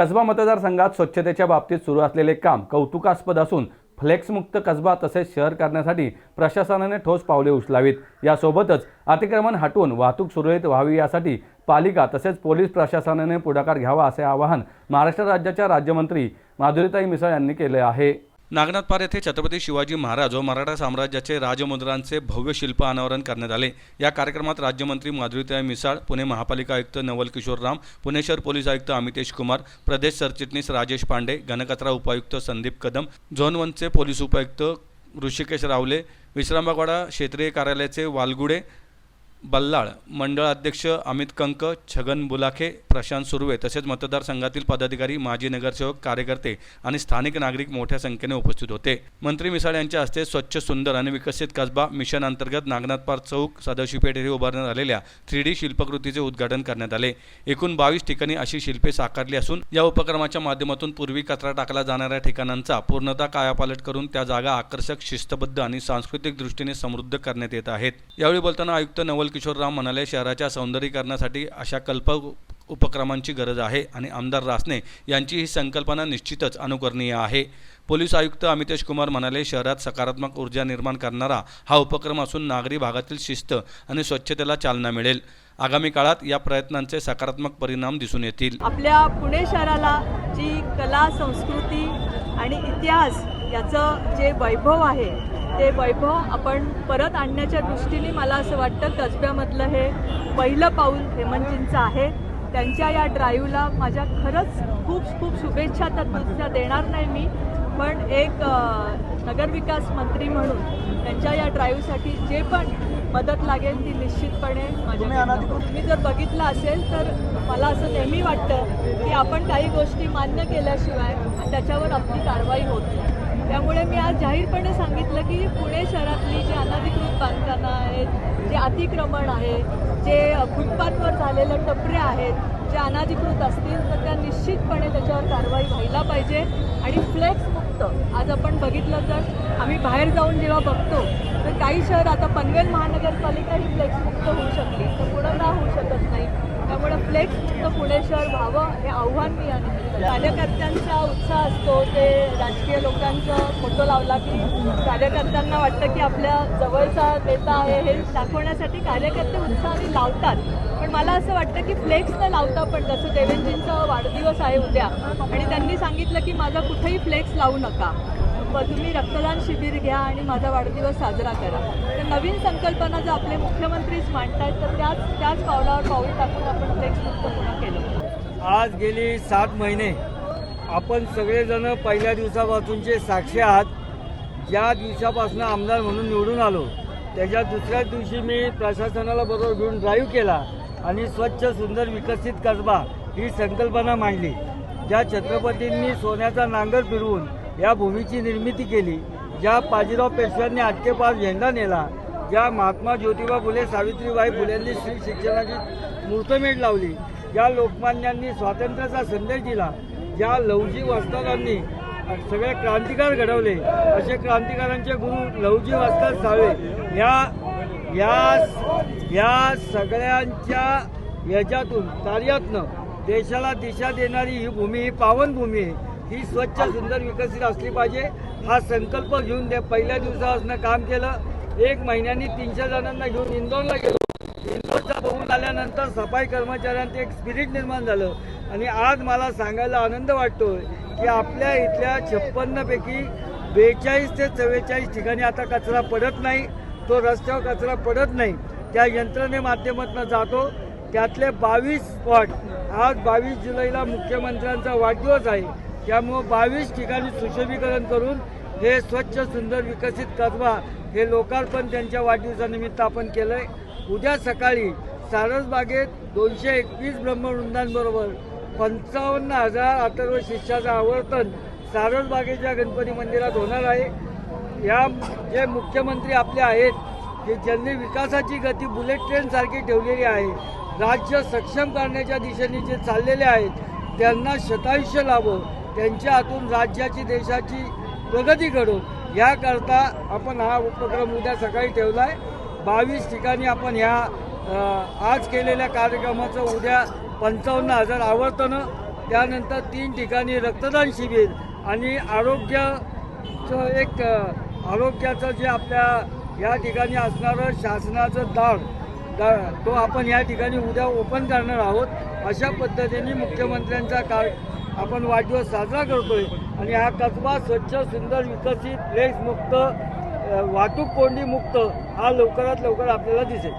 कसबा मतदारसंघात स्वच्छतेच्या बाबतीत सुरू असलेले काम कौतुकास्पद असून फ्लेक्समुक्त कसबा तसेच शहर करण्यासाठी प्रशासनाने ठोस पावले उचलावीत. यासोबतच अतिक्रमण हटवून वाहतूक सुरळीत व्हावी यासाठी पालिका तसेच पोलीस प्रशासनाने पुढाकार घ्यावा असे आवाहन महाराष्ट्र राज्याच्या राज्यमंत्री माधुरीताई मिसाळ यांनी केले आहे. नागनाथपार येथे छत्रपती शिवाजी महाराज व मराठा साम्राज्याचे राजमुद्रांचे भव्य शिल्प अनावरण करण्यात आले. या कार्यक्रमात राज्यमंत्री माधुरीताई मिसाळ पुणे महापालिका आयुक्त नवल किशोर राम पुणे शहर पोलीस आयुक्त अमितेश कुमार प्रदेश सरचिटणीस राजेश पांडे घनकचरा उपायुक्त संदीप कदम झोन वनचे पोलीस उपायुक्त ऋषिकेश रावले विश्रामबागवाडा क्षेत्रीय कार्यालयाचे वालगुडे बल्लाळ मंडळ अध्यक्ष अमित कंक छगन बुलाखे प्रशांत सुर्वे तसेच मतदारसंघातील पदाधिकारी माजी नगरसेवक कार्यकर्ते आणि स्थानिक नागरिक मोठ्या संख्येने उपस्थित होते. मंत्री मिसाळ यांच्या हस्ते स्वच्छ सुंदर आणि विकसित कसबा मिशन अंतर्गत नागनाथ पार्क चौक सदाशिवपेठ येथे उभारण्यात आलेल्या थ्री डी शिल्पकृतीचे उद्घाटन करण्यात आले. एकूण बावीस ठिकाणी अशी शिल्पे साकारली असून या उपक्रमाच्या माध्यमातून पूर्वी कचरा टाकला जाणाऱ्या ठिकाणांचा पूर्णतः कायापालट करून त्या जागा आकर्षक शिस्तबद्ध आणि सांस्कृतिक दृष्टीने समृद्ध करण्यात येत आहेत. यावेळी बोलताना आयुक्त नवल किशोर राम म्हणाले शहराच्या सौंदर्यीकरणासाठी अशा कल्प उपक्रमांची गरज आहे आणि आमदार रासने यांची ही संकल्पना निश्चितच अनुकरणीय आहे. पोलीस आयुक्त अमितेश कुमार म्हणाले शहरात सकारात्मक ऊर्जा निर्माण करणारा हा उपक्रम असून नागरी भागातील शिस्त आणि स्वच्छतेला चालना मिळेल. आगामी काळात या प्रयत्नांचे सकारात्मक परिणाम दिसून येतील. आपल्या पुणे शहराला जी कला संस्कृती आणि इतिहास याचं जे वैभव आहे ते वैभव आपण परत आणण्याच्या दृष्टीने मला असं वाटतं कसब्यामधलं हे पहिलं पाऊल हेमंतजींचं आहे. त्यांच्या या ड्राईव्हला माझ्या खरंच खूप खूप शुभेच्छा तर देणार नाही मी पण एक नगरविकास मंत्री म्हणून त्यांच्या या ड्राईव्हसाठी जे पण मदत लागेल ती निश्चितपणे माझ्या तुम्ही जर बघितलं असेल तर मला असं नेहमी वाटतं की आपण काही गोष्टी मान्य केल्याशिवाय त्याच्यावर आपली कारवाई होत नाही. त्यामुळे मी आज जाहीरपणे सांगितलं की पुणे शहरातली जी अनधिकृत बांधकामं आहेत जे अतिक्रमण आहे जे फुटपाथवर झालेल्या टपऱ्या आहेत जे अनाधिकृत असतील तर त्या निश्चितपणे त्याच्यावर कारवाई व्हायला पाहिजे आणि फ्लेक्स मुक्त. आज आपण बघितलं तर आम्ही बाहेर जाऊन जेव्हा बघतो तर काही शहर आता पनवेल महानगरपालिका ही फ्लेक्स मुक्त होऊ शकली तर पुढं का होऊ शकत नाही. त्यामुळे फ्लेक्स फक्त पुणे शहर व्हावं हे आव्हान मी या कार्यकर्त्यांचा उत्साह असतो ते राजकीय लोकांचा फोटो लावला की कार्यकर्त्यांना वाटतं की आपल्या जवळचा नेता आहे हे दाखवण्यासाठी कार्यकर्ते उत्साहाने लावतात. पण मला असं वाटतं की फ्लेक्स न लावता पण जसं देवेंद्रजींचा वाढदिवस आहे उद्या आणि त्यांनी सांगितलं की माझा कुठेही फ्लेक्स लावू नका. तुम्ही रक्तदान शिबिर घ्या आणि माझा वाढदिवस साजरा करा. तर नवीन संकल्पना जर आपले मुख्यमंत्रीच मांडतायत तर त्याच त्याच पावलावर पाऊल टाकून आपण फ्लेक्स पुन्हा केलं. आज गेली सात महिने. आपण सगळेजण पहिल्या दिवसापासूनचे साक्षी आहात. ज्या दिवसापासून आमदार म्हणून निवडून आलो. त्याच्या दुसऱ्याच दिवशी मी प्रशासनाला बरोबर घेऊन ड्राईव्ह केला आणि स्वच्छ सुंदर विकसित कसबा ही संकल्पना मांडली. ज्या छत्रपतींनी सोन्याचा नांगर फिरवून या भूमीची निर्मिती केली. ज्या बाजीराव पेशव्यांनी आटकेपार झेंडा नेला ज्या महात्मा ज्योतिबा फुले सावित्रीबाई फुलेंनी स्त्री शिक्षणाची मुहूर्तमेढ लावली ज्या लोकमान्यांनी स्वातंत्र्याचा संदेश दिला ज्या लवजी वस्तादांनी सगळे क्रांतिकार घडवले असे क्रांतिकारांचे गुरु लवजी वस्ताद सावे. या या या सगळ्यांच्या याच्यातून कार्यातनं देशाला दिशा देणारी ही भूमी ही पावन भूमी आहे. ही स्वच्छ सुंदर विकसित असली पाहिजे. हा संकल्प घेऊन ते पहिल्या दिवसापासून काम केलं. एक महिन्यानी तीनशे जणांना घेऊन इंदोरला गेलो. इंदोरचा बघून आल्यानंतर सफाई कर्मचाऱ्यांचं एक स्पिरिट निर्माण झालं. आणि आज मला सांगायला आनंद वाटतोय की आपल्या इथल्या छप्पन्नपैकी बेचाळीस ते चव्वेचाळीस ठिकाणी आता कचरा पडत नाही. तो रस्त्यावर कचरा पडत नाही. त्या यंत्रणे माध्यमातून जातो. त्यातले बावीस स्पॉट आज बावीस जुलैला मुख्यमंत्र्यांचा वाढदिवस आहे. त्यामुळं बावीस ठिकाणी सुशोभीकरण करून हे स्वच्छ सुंदर विकसित कसबा हे लोकार्पण त्यांच्या वाढदिवसानिमित्त आपण केलं आहे उद्या सकाळी सारसबागेत दोनशे एकवीस ब्रह्मवृंदांबरोबर पंचावन्न हजार अथर्व शिष्याचं आवर्तन सारसबागेच्या गणपती मंदिरात होणार आहे. या जे मुख्यमंत्री आपले आहेत की ज्यांनी विकासाची गती बुलेट ट्रेनसारखी ठेवलेली आहे राज्य सक्षम करण्याच्या दिशेने जे चाललेले आहेत त्यांना शतायुष्य लाभो. त्यांच्या हातून राज्याची देशाची प्रगती घडून. याकरता आपण हा उपक्रम उद्या सकाळी ठेवला आहे बावीस ठिकाणी आपण ह्या आज केलेल्या कार्यक्रमाचं उद्या पंचावन्न हजार आवर्तनं त्यानंतर तीन ठिकाणी रक्तदान शिबिर आणि आरोग्याचं एक आरोग्याचं जे आपल्या या ठिकाणी असणारं शासनाचं दार दा- तो आपण या ठिकाणी उद्या ओपन करणार आहोत. अशा पद्धतीने मुख्यमंत्र्यांचा कार आपण वाढदिवस साजरा करतोय. आणि हा कसबा स्वच्छ सुंदर विकसित फ्लेक्स मुक्त वाहतूक कोंडी मुक्त हा लवकरात लवकर आपल्याला दिसेल.